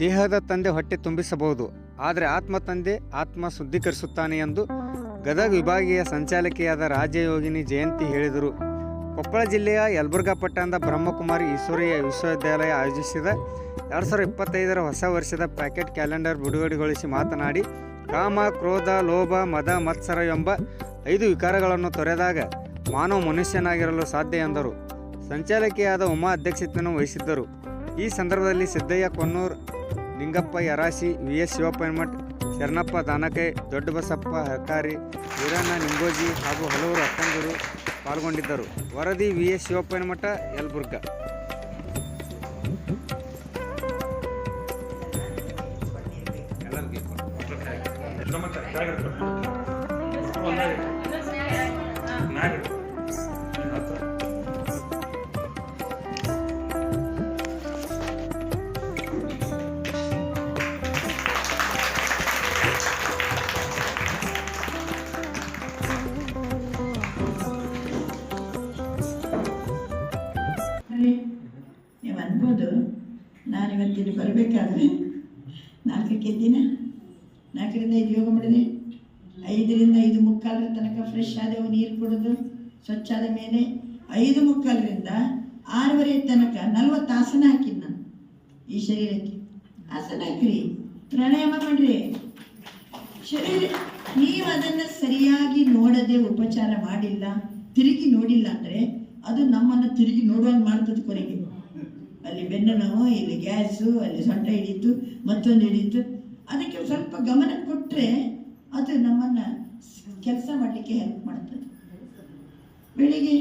ದೇಹದ ತಂದೆ ಹೊಟ್ಟೆ ತುಂಬಿಸಬಹುದು, ಆದರೆ ಆತ್ಮ ತಂದೆ ಆತ್ಮ ಶುದ್ಧೀಕರಿಸುತ್ತಾನೆ ಎಂದು ಗದಗ ವಿಭಾಗೀಯ ಸಂಚಾಲಕಿಯಾದ ರಾಜಯೋಗಿನಿ ಜಯಂತಿ ಹೇಳಿದರು. ಕೊಪ್ಪಳ ಜಿಲ್ಲೆಯ ಯಲಬುರ್ಗಾ ಪಟ್ಟಣದ ಬ್ರಹ್ಮಕುಮಾರಿ ಈಶ್ವರೀಯ ವಿಶ್ವವಿದ್ಯಾಲಯ ಆಯೋಜಿಸಿದ ಎರಡು ಸಾವಿರದ ಇಪ್ಪತ್ತೈದರ ಹೊಸ ವರ್ಷದ ಪ್ಯಾಕೆಟ್ ಕ್ಯಾಲೆಂಡರ್ ಬಿಡುಗಡೆಗೊಳಿಸಿ ಮಾತನಾಡಿ, ಕಾಮ, ಕ್ರೋಧ, ಲೋಭ, ಮದ, ಮತ್ಸರ ಎಂಬ ಐದು ವಿಕಾರಗಳನ್ನು ತೊರೆದಾಗ ಮಾನವ ಮನುಷ್ಯನಾಗಿರಲು ಸಾಧ್ಯ ಎಂದರು. ಸಂಚಾಲಕಿಯಾದ ಉಮಾ ಅಧ್ಯಕ್ಷತೆಯನ್ನು ವಹಿಸಿದ್ದರು. ಈ ಸಂದರ್ಭದಲ್ಲಿ ಸಿದ್ದಯ್ಯ ಕೊನ್ನೂರ್ ನಿಂಗಪ್ಪ ಯರಾಸಿ ವಿ ಎಸ್ ಶಿವಪ್ಪಮಠ್ ಶರಣಪ್ಪ ದಾನಕೈ ದೊಡ್ಡಬಸಪ್ಪ ಹಕಾರಿ ವೀರಣ್ಣ ನಿಂಗೋಜಿ ಹಾಗೂ ಹಲವರು ಅಕ್ಕಂದರು ಪಾಲ್ಗೊಂಡಿದ್ದರು. ವರದಿ ವಿ ಎಸ್ ಶಿವಪ್ಪನಮಠ ಯಲಬುರ್ಗ ಅಲ್ಲಿ ನಾನು ಇವತ್ತಿಲ್ಲಿ ಬರಬೇಕಾದ್ರೆ ನಾಲ್ಕಕ್ಕೆ ದಿನ ನಾಲ್ಕರಿಂದ ಐದು ಯೋಗ ಮಾಡಿದೆ. ಐದರಿಂದ ಐದು ಮುಕ್ಕಾಲರ ತನಕ ಫ್ರೆಶ್ ಆದವು, ನೀರು ಕುಡಿದು ಸ್ವಚ್ಛ ಆದ ಮೇಲೆ. ಐದು ಮುಕ್ಕಾಲರಿಂದ ಆರೂವರೆ ತನಕ ನಲ್ವತ್ತು ಆಸನ ಹಾಕಿದ್ದು ನಾನು ಈ ಶರೀರಕ್ಕೆ. ಆಸನ ಹಾಕ್ರಿ. ಪ್ರಾಣಾಯಾಮ ಮಾಡ್ರಿ. ಶರೀರ, ನೀವು ಅದನ್ನು ಸರಿಯಾಗಿ ನೋಡದೆ ಉಪಚಾರ ಮಾಡಿಲ್ಲ, ತಿರುಗಿ ನೋಡಿಲ್ಲ ಅಂದರೆ ಅದು ನಮ್ಮನ್ನು ತಿರುಗಿ ನೋಡುವಂಗೆ ಮಾಡ್ತದೆ ಕೊನೆಗೆ. ಅಲ್ಲಿ ಬೆನ್ನು ನೋವು ಇಲ್ಲಿ ಗ್ಯಾಸು, ಅಲ್ಲಿ ಸೊಂಟ ಹಿಡಿತು ಮತ್ತೊಂದು ಹಿಡಿತು ಅದಕ್ಕೆ ಸ್ವಲ್ಪ ಗಮನ ಕೊಟ್ಟರೆ ಅದು ನಮ್ಮನ್ನು ಕೆಲಸ ಮಾಡಲಿಕ್ಕೆ ಹೆಲ್ಪ್ ಮಾಡ್ತದೆ ಬೆಳಿಗ್ಗೆ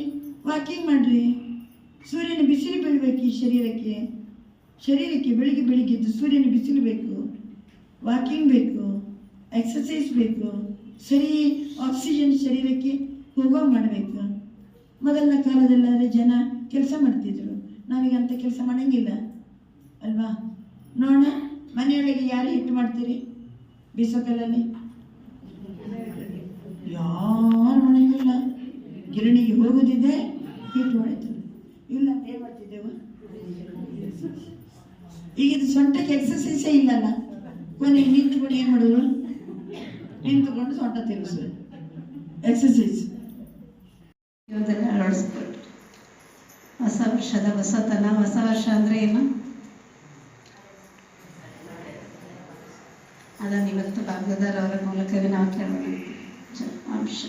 ವಾಕಿಂಗ್ ಮಾಡಿರಿ. ಸೂರ್ಯನ ಬಿಸಿಲು ಬೀಳಬೇಕು ಈ ಶರೀರಕ್ಕೆ. ಶರೀರಕ್ಕೆ ಬೆಳಿಗ್ಗೆ ಬೆಳಿಗ್ಗೆ ಎದ್ದು ಸೂರ್ಯನ ಬಿಸಿಲು ಬೇಕು. ವಾಕಿಂಗ್ ಬೇಕು. ಎಕ್ಸಸೈಸ್ ಬೇಕು. ಸರಿ ಆಕ್ಸಿಜನ್ ಶರೀರಕ್ಕೆ ಹೋಗೋ ಮಾಡಬೇಕು. ಮೊದಲಿನ ಕಾಲದಲ್ಲಾದರೆ ಜನ ಕೆಲಸ ಮಾಡ್ತಿದ್ರು. ನಾವೀಗ ಅಂಥ ಕೆಲಸ ಮಾಡೋಂಗಿಲ್ಲ, ಅಲ್ವಾ? ನೋಡೋಣ, ಮನೆಯೊಳಗೆ ಯಾರು ಹಿಟ್ಟು ಮಾಡ್ತೀರಿ? ಬೀಸೋಕಲ್ಲಲ್ಲಿ? ಯಾರು ಮಾಡೋಂಗಿಲ್ಲ. ಗಿರಣಿಗೆ ಹೋಗೋದಿದೆ ಹಿಟ್ಟು ಮಾಡಿತು ಇಲ್ಲ, ಏನು ಮಾಡ್ತಿದ್ದೆವು? ಈಗ ಇದು ಸೊಂಟಕ್ಕೆ ಎಕ್ಸಸೈಸೇ ಇಲ್ಲಲ್ಲ? ಕೊನೆಗೆ ನಿಂತುಕೊಂಡು ಏನು ಮಾಡೋದು? ನಿಂತುಕೊಂಡು ಸೊಂಟ ತಿರುಗಿಸೋದು ಎಕ್ಸಸೈಸ್ ಅಳವಡಿಸ್ಬೇಕು ಹೊಸ ವರ್ಷದ ಹೊಸತನ ಹೊಸ ವರ್ಷ ಅಂದರೆ ಏನು? ಅದನ್ನು ಇವತ್ತು ಅವರ ಮೂಲಕವೇ ನಾವು ಕೇಳೋಣ. ಅಂಶ